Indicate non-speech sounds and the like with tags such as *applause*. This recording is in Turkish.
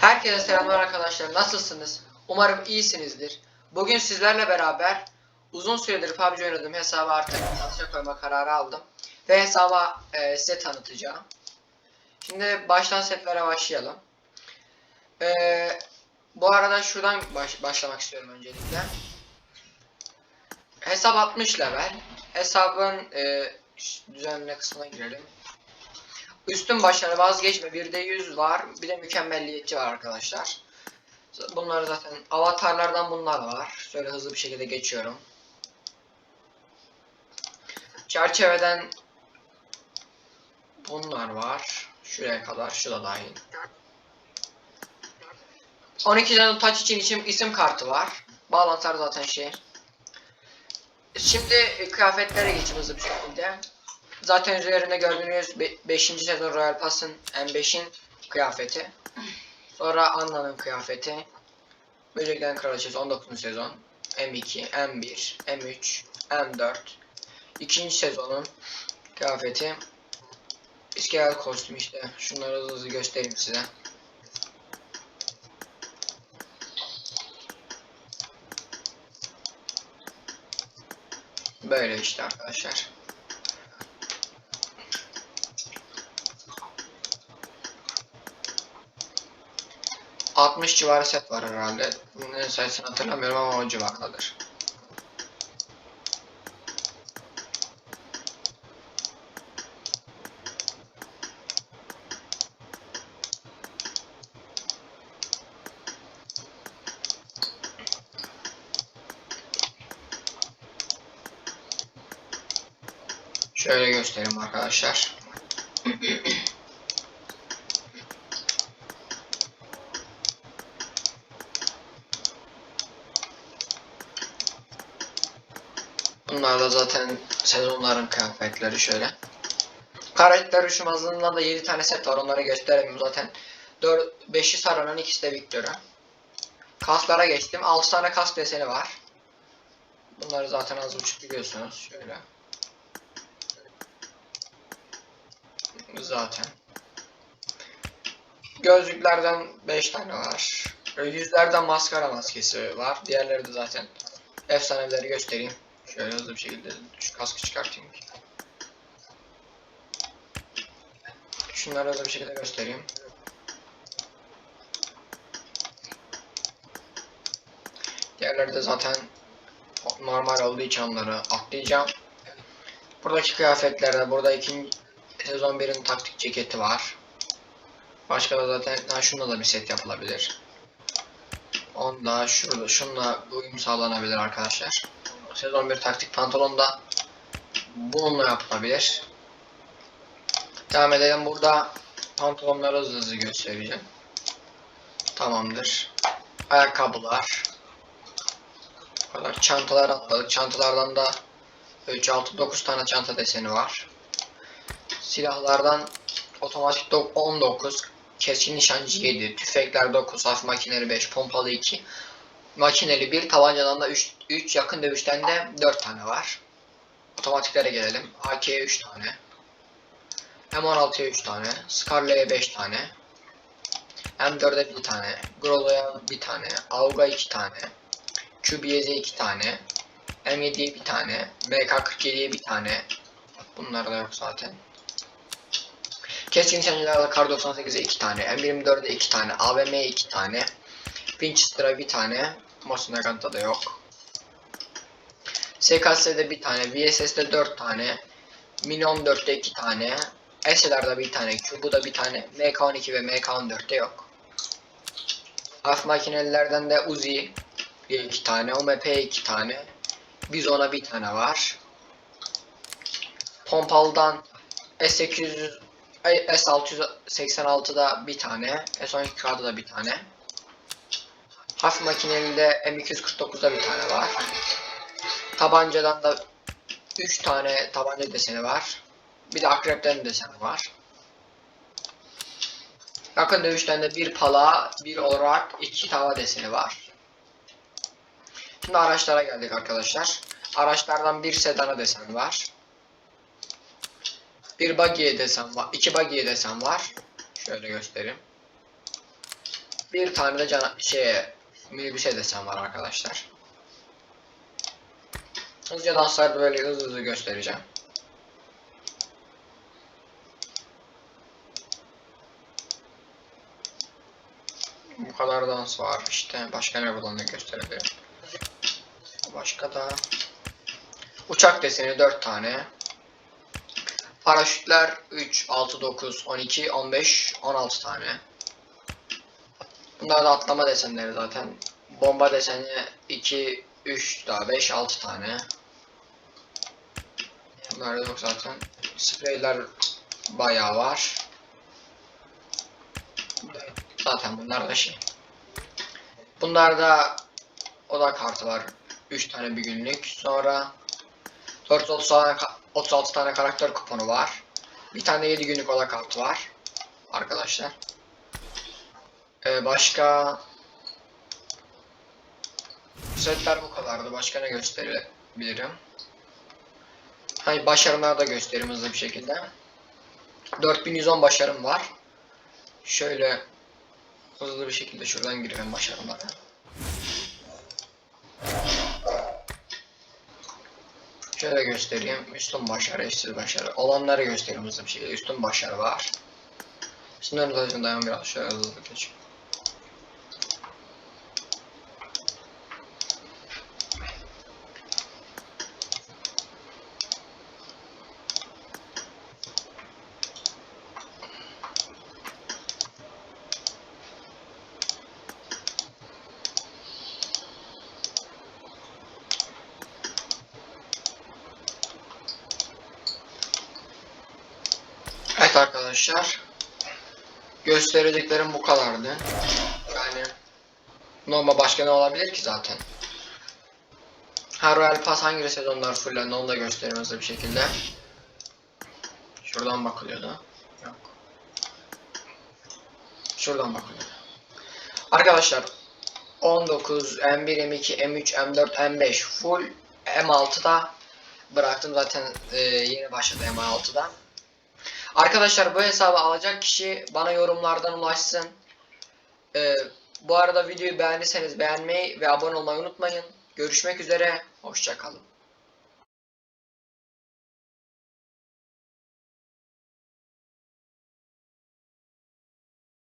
Herkese selamlar arkadaşlar. Nasılsınız? Umarım iyisinizdir. Bugün sizlerle beraber uzun süredir PUBG oynadığım hesabı artık satışa koyma kararı aldım. Ve hesabı e, size tanıtacağım. Şimdi baştan setlere başlayalım. E, bu arada şuradan baş- başlamak istiyorum öncelikle. Hesap 60 level. Hesabın e, düzenle kısmına girelim. Üstün başarı vazgeçme bir de 100 var. Bir de mükemmelliyetçi var arkadaşlar. Bunlar zaten avatarlardan bunlar var. Şöyle hızlı bir şekilde geçiyorum. Çerçeveden bunlar var. Şuraya kadar. Şu da dahil. 12 tane touch için isim, isim kartı var. Bağlantılar zaten şey. Şimdi e, kıyafetlere geçeyim hızlı bir şekilde. Zaten üzerinde gördüğünüz 5. sezon Royal Pass'ın M5'in kıyafeti. Sonra Anna'nın kıyafeti. Böceklerin Kraliçesi 19. sezon. M2, M1, M3, M4. İkinci sezonun kıyafeti. İskelet kostüm işte. Şunları hızlı hızlı göstereyim size. Böyle işte arkadaşlar. ...60 civarı set var herhalde. Bunun sayısını hatırlamıyorum ama o civardadır. Şöyle göstereyim arkadaşlar. *clears throat* Bunlar da zaten sezonların kıyafetleri şöyle. Karakter üşümazlığında da 7 tane set var onları gösteremiyorum zaten. 4 5'i Sara'nın ikisi de Victor'a. Kaslara geçtim. 6 tane kas deseni var. Bunları zaten az buçuk biliyorsunuz. Şöyle. Zaten. Gözlüklerden 5 tane var. Yüzlerden maskara maskesi var. Diğerleri de zaten efsaneleri göstereyim. Şöyle hızlı bir şekilde şu kaskı çıkartayım ki. Şunları hızlı bir şekilde göstereyim. Diğerleri de zaten normal olduğu için onları atlayacağım. Buradaki kıyafetlerde burada ikinci sezon 1'in taktik ceketi var. Başka da zaten ha şunla da bir set yapılabilir. Onda şurada şunla uyum sağlanabilir arkadaşlar. Sezon 1 taktik pantolon da bununla yapılabilir. Devam edelim burada pantolonları hızlı hızlı göstereceğim. Tamamdır. Ayakkabılar. Bu kadar çantalar atladık. Çantalardan da 3, 6, 9 tane çanta deseni var. Silahlardan otomatik dok- 19, keskin nişancı 7, tüfekler 9, hafif makineli 5, pompalı 2, makineli 1, tabancadan da 3, 3 yakın dövüşten de 4 tane var. Otomatiklere gelelim. AK'ye 3 tane. M16'ya 3 tane. Scarlet'e 5 tane. M4'e 1 tane. Grolo'ya 1 tane. Auga 2 tane. QBZ'e 2 tane. M7'ye 1 tane. MK47'ye 1 tane. Bunlar da yok zaten. Keskin nişancılarda Kar 98'e 2 tane, M24'e 2 tane, AVM'ye 2 tane, Winchester'a 1 tane, Mosin Nagant'ta da yok. SKS'de 1 tane, VSS'de 4 tane, Mini 14'te 2 tane, SLR'da 1 tane, Cubu'da 1 tane, MK12 ve MK14'te yok. Hafif makinelilerden de Uzi 2 tane, OMP 2 tane, Bizon'a 1 tane var. Pompalı'dan S800 Ay, S686'da bir tane, S12K'da da bir tane. Hafif makinelinde M249'da bir tane var. Tabancadan da 3 tane tabanca deseni var. Bir de akreplerin deseni var. Yakın dövüşten de bir pala, bir olarak iki tava deseni var. Şimdi araçlara geldik arkadaşlar. Araçlardan bir sedana desen var. Bir buggy'ye desen var. iki buggy'ye desen var. Şöyle göstereyim. Bir tane de cana şeye minibüse desen var arkadaşlar. Hızlıca dansları böyle hızlı hızlı göstereceğim. Bu kadar dans var işte. Başka ne da gösterebilirim. Başka da uçak deseni 4 tane. Paraşütler 3, 6, 9, 12, 15, 16 tane. Bunlar da atlama desenleri zaten. Bomba deseni 2, 3 daha 5, 6 tane. Bunlar da yok zaten. Spreyler bayağı var. Zaten bunlar da şey. Bunlarda oda kartı var. 3 tane bir günlük. Sonra 436 tane, ka- 36 tane karakter kuponu var. Bir tane 7 günlük oda kartı var. Arkadaşlar. Ee, başka setler bu kadardı. Başka ne gösterebilirim? Hani başarımları da göstereyim hızlı bir şekilde. 4110 başarım var. Şöyle hızlı bir şekilde şuradan girelim başarımlara. Şöyle göstereyim. Üstün başarı, eşsiz başarı. Olanları göstereyim hızlı bir şekilde. Üstün başarı var. Sınırın dayan biraz şöyle hızlı geçeyim. Arkadaşlar. Göstereceklerim bu kadardı. Yani normal başka ne olabilir ki zaten. Ha Royal Pass hangi sezonlar fullendi onu da hızlı bir şekilde. Şuradan bakılıyordu. Yok. Şuradan bakılıyordu. Arkadaşlar 19, M1, M2, M3, M4, M5 full M6'da bıraktım zaten e, yeni başladı M6'da. Arkadaşlar bu hesabı alacak kişi bana yorumlardan ulaşsın. Ee, bu arada videoyu beğendiyseniz beğenmeyi ve abone olmayı unutmayın. Görüşmek üzere. Hoşçakalın.